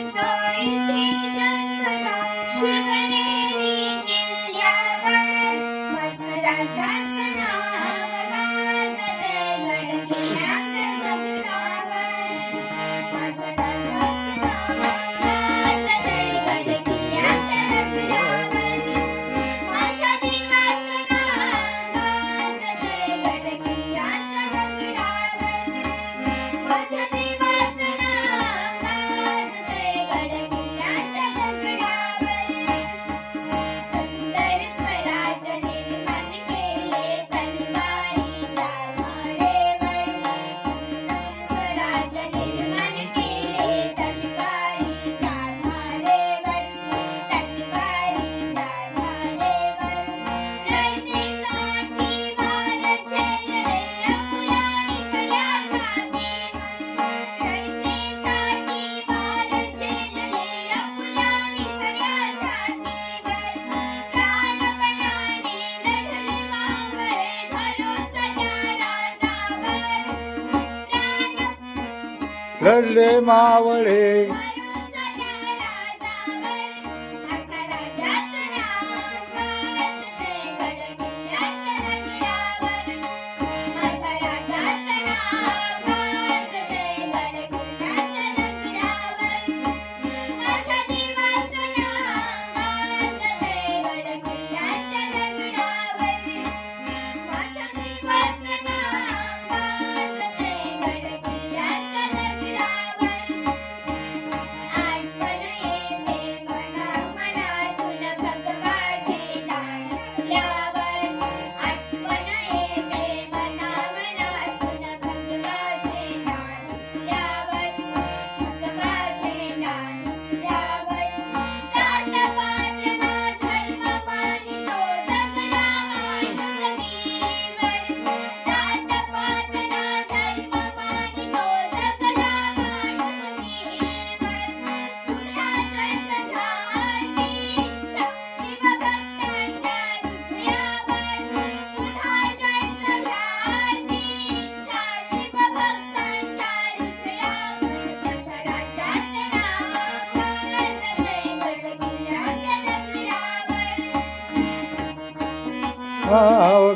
मुरझायते जन्मला शिवनेरी किल्ल्यावर माझ्या राजाचं नाव गाजत गड घडले मावळे.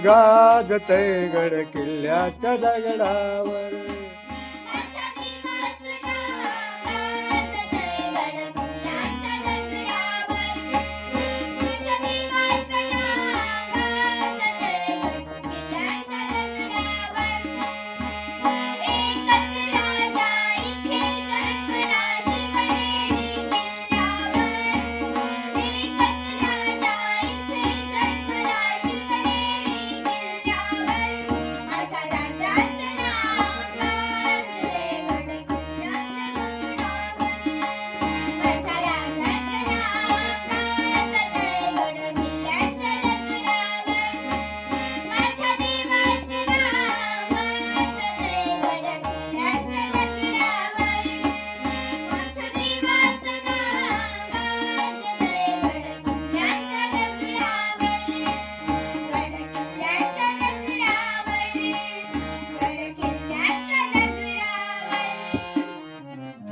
गाजतय गड किल्ल्याच्या दगडावर.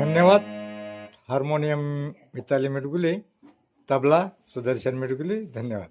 धन्यवाद। हार्मोनियम मिताली मेडगुले तबला सुदर्शन मेडगुले धन्यवाद।